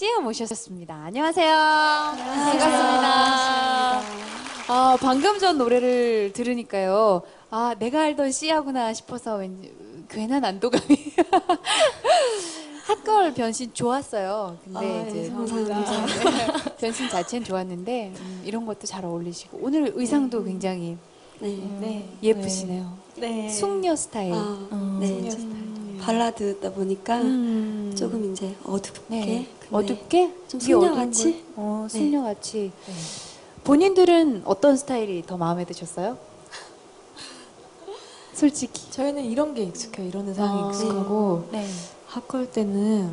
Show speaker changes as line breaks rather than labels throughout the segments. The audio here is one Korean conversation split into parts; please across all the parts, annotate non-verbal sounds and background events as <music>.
씨야 모셨습니다. 안녕하세요. 반갑습니다. 아, 방금 전 노래를 들으니까요. 아, 내가 알던 씨야구나 싶어서 왠지 괜한 안도감이. <laughs> 핫걸 변신 좋았어요. 근데
아, 네,
이제
감사합니다.
네, <laughs> 변신 자체는 좋았는데 음, 이런 것도 잘 어울리시고 오늘 의상도 굉장히
네.
네, 예쁘시네요.
네.
숙녀 스타일.
아,
어.
네. 발라드 다 보니까
음.
조금 이제 어둡게.
네. 어둡게?
좀 숙녀같이?
걸? 어,
네.
숙녀같이. 본인들은 어떤 스타일이 더 마음에 드셨어요? <laughs> 솔직히.
저희는 이런 게 익숙해요. 이런 의상이
아,
익숙하고
네.
핫걸 때는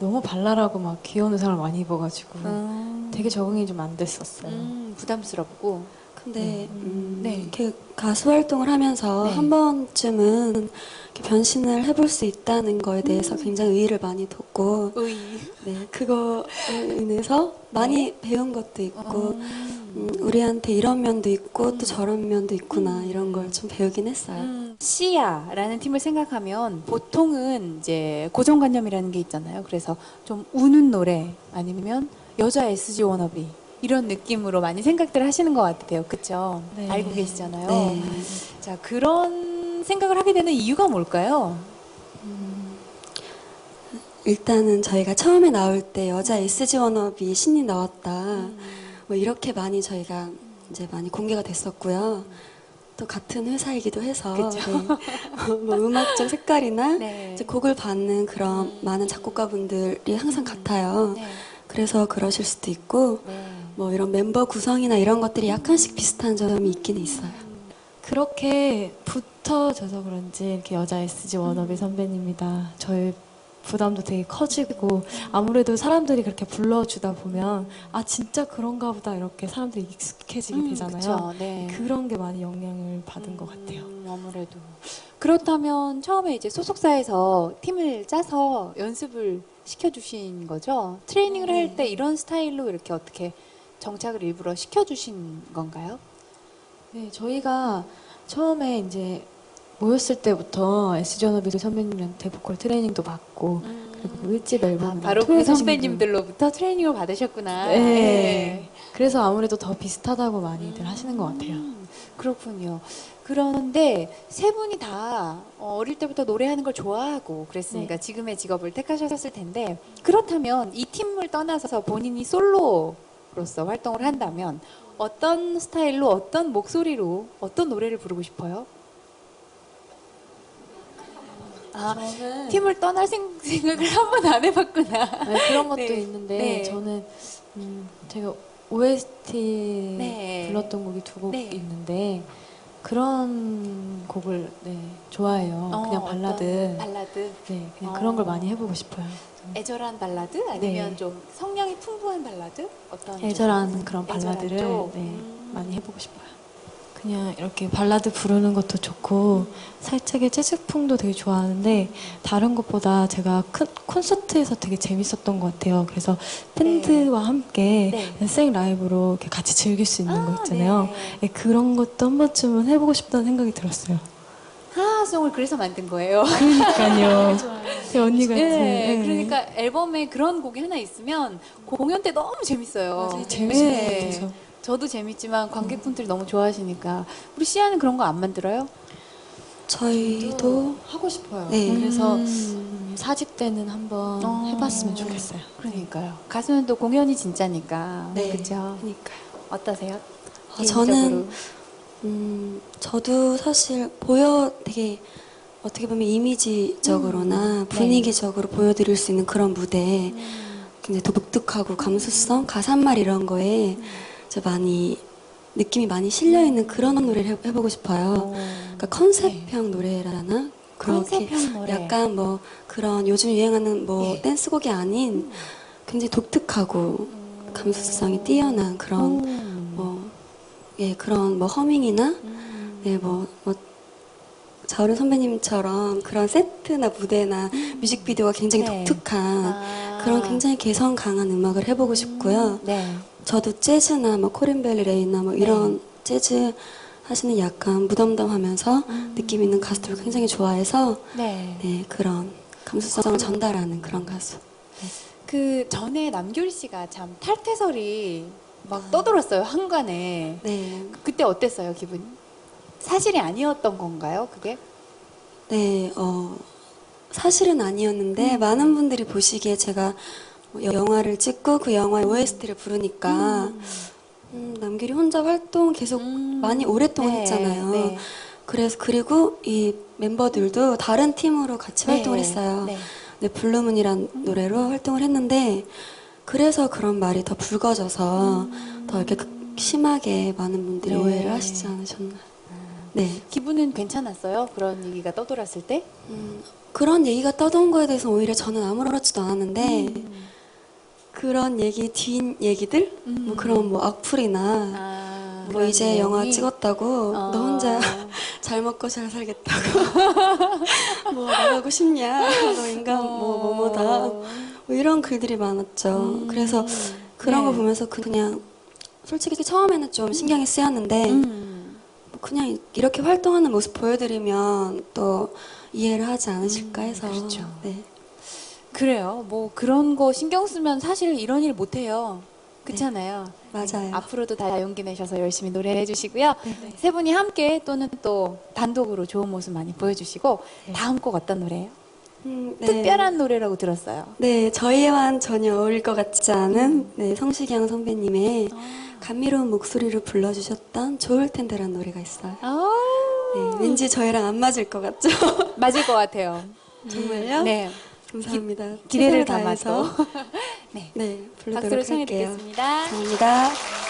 너무 발랄하고 막 귀여운 의상을 많이 입어가지고
음,
되게 적응이 좀 안 됐었어요.
음, 부담스럽고.
근데 음,
네.
이렇게 가수 활동을 하면서
네.
한 번쯤은 이렇게 변신을 해볼 수 있다는 거에
음.
대해서 굉장히 의의를 많이 뒀고
의.
네 <laughs> 그거에 인해서 많이 배운 것도 있고
음.
음, 우리한테 이런 면도 있고 또 저런 면도 있구나 이런 걸 좀 배우긴 했어요.
음, 시아라는 팀을 생각하면 보통은 이제 고정관념이라는 게 있잖아요. 그래서 좀 우는 노래 아니면 여자 SG 워너비 이런 느낌으로 많이 생각들 하시는 것 같아요. 그쵸?
네.
알고 계시잖아요.
네.
자, 그런 생각을 하게 되는 이유가 뭘까요?
일단은 저희가 처음에 나올 때 여자 SG 워너비 신이 나왔다. 뭐 이렇게 많이 저희가 이제 많이 공개가 됐었고요. 또 같은 회사이기도 해서. 네. <laughs> 뭐 음악적 색깔이나
네.
곡을 받는 그런 많은 작곡가분들이 항상 같아요.
네.
그래서 그러실 수도 있고
네.
뭐 이런 멤버 구성이나 이런 것들이 약간씩 비슷한 점이 있긴 있어요.
그렇게 붙어져서 그런지 이렇게 여자 SG 워너비 선배님이다. 저희 부담도 되게 커지고 아무래도 사람들이 그렇게 불러주다 보면 아 진짜 그런가 보다 이렇게 사람들이 익숙해지게
음,
되잖아요.
그쵸. 네.
그런 게 많이 영향을 받은 것 같아요.
음, 아무래도. 그렇다면 처음에 이제 소속사에서 팀을 짜서 연습을 시켜주신 거죠? 트레이닝을
네.
할때 이런 스타일로 이렇게 어떻게 정착을 일부러 시켜주신 건가요?
네, 저희가 처음에 이제 모였을 때부터 워너비 선배님한테 보컬 트레이닝도 받고 그리고 뭐 일집 앨범
아, 바로 그 선배님들로부터 트레이닝을 받으셨구나.
네. 그래서 아무래도 더 비슷하다고 많이들 하시는 것 같아요.
음, 그렇군요. 그런데 세 분이 다 어, 어릴 때부터 노래하는 걸 좋아하고 그랬으니까
네.
지금의 직업을 택하셨을 텐데 그렇다면 이 팀을 떠나서 본인이 솔로 로서 활동을 한다면 어떤 스타일로 어떤 목소리로 어떤 노래를 부르고 싶어요? 아,
저는
팀을 떠날 생, 생각을 한 번 안 해봤구나.
아니, 그런 것도
네.
있는데
네.
저는 음, 제가 OST
네.
불렀던 곡이 두 곡
네.
있는데 그런 곡을 네, 좋아해요.
어,
그냥 발라드.
발라드.
네, 그냥
어.
그런 걸 많이 해보고 싶어요.
애절한 발라드 아니면
네.
좀 성량이 풍부한 발라드? 어떤 쪽?
애절한 그런
애절한
발라드를
쪽?
네,
음.
많이 해보고 싶어요. 그냥 이렇게 발라드 부르는 것도 좋고 살짝의 재즈풍도 되게 좋아하는데 다른 것보다 제가 큰 콘서트에서 되게 재밌었던 것 같아요. 그래서 밴드와 함께
네.
생 라이브로 이렇게 같이 즐길 수 있는
아,
거 있잖아요.
네.
예, 그런 것도 한 번쯤은 해보고 싶다는 생각이 들었어요.
하하송을 그래서 만든 거예요.
그러니까요. <laughs> 제 언니 같은.
네,
예.
그러니까 앨범에 그런 곡이 하나 있으면 공연 때 너무 재밌어요.
맞아요.
네. 저도 재밌지만 관객분들이 너무 좋아하시니까 우리 시아는 그런 거 안 만들어요?
저희도
하고 싶어요.
네.
그래서
음.
사집 때는 한번
어.
해봤으면 좋겠어요.
그러니까요. 가수는 또 공연이 진짜니까.
네.
그렇죠.
그러니까요.
어떠세요?
아,
개인적으로.
저는 음, 저도 사실 보여 되게 어떻게 보면 이미지적으로나
네.
분위기적으로 보여드릴 수 있는 그런 무대
음.
굉장히 독특하고 감수성, 가사말 이런 거에 저 많이 느낌이 많이 실려 있는 그런 노래를 해- 해보고 싶어요. 그러니까 컨셉형 노래라나 그렇게
네. 컨셉형 노래.
약간 뭐 그런 요즘 유행하는 뭐
예.
댄스곡이 아닌 굉장히 독특하고 감수성이 뛰어난 그런
음.
뭐예 그런 뭐 허밍이나
음.
네, 뭐, 뭐, 저른 선배님처럼 그런 세트나 무대나 뮤직비디오가 굉장히
네.
독특한
아.
그런 굉장히 개성 강한 음악을 해보고 싶고요.
네.
저도 재즈나 뭐 코린벨리 레이나 뭐 이런 재즈 하시는 약간 무덤덤하면서 느낌 있는 가수들을 굉장히 좋아해서
네.
네, 그런 감수성을 전달하는 그런 가수.
그그 전에 남규리 씨가 참 탈퇴설이
아.
막 떠돌았어요 한간에.
네,
그때 어땠어요 기분이? 사실이 아니었던 건가요 그게?
네, 어, 사실은 아니었는데 많은 분들이 보시기에 제가 뭐 영화를 찍고 그 영화의 OST를 부르니까 음, 남길이 혼자 활동 계속
음.
많이 오랫동안
네,
했잖아요.
네.
그래서 그리고 이 멤버들도 다른 팀으로 같이 활동을
네,
했어요.
네.
네, 블루문이란 노래로 활동을 했는데 그래서 그런 말이 더 불거져서 더 이렇게 극- 심하게 많은 분들이
네.
오해를 하시지 않으셨나. 네.
기분은 괜찮았어요 그런 얘기가 떠돌았을 때?
음, 그런 얘기가 떠돈 거에 대해서 오히려 저는 아무렇지도 않았는데
음.
그런 얘기 뒤 얘기들
음.
뭐 그런 뭐 악플이나
아,
뭐 이제 영화
내용이?
찍었다고
어.
너 혼자 <laughs> 잘 먹고 잘 살겠다고 <laughs> 뭐 나가고 싶냐 너 인간 뭐 뭐뭐다 뭐 이런 글들이 많았죠
음.
그래서 그런
네.
거 보면서 그냥 솔직히 처음에는 좀 신경이 쓰였는데
음.
뭐 그냥 이렇게 활동하는 모습 보여드리면 또 이해를 하지 않으실까 해서
그렇죠.
네.
그래요. 뭐 그런 거 신경 쓰면 사실 이런 일 못 해요. 그렇잖아요.
맞아요.
앞으로도 다 용기 내셔서 열심히 노래해 주시고요.
네.
세 분이 함께 또는 또 단독으로 좋은 모습 많이 보여주시고 다음 곡 어떤 노래예요?
음, 네.
특별한 노래라고 들었어요.
네, 저희와는 전혀 어울릴 것 같지 않은 네, 성시경 선배님의 감미로운 목소리로 불러주셨던 좋을 텐데라는 노래가 있어요.
아,
네, 왠지 저희랑 안 맞을 것 같죠? <laughs>
맞을 것 같아요.
정말요?
네,
감사합니다.
기대를
최선을
담아서 <laughs>
네, 부르도록
박수로 청해
할게요.
듣겠습니다.
감사합니다.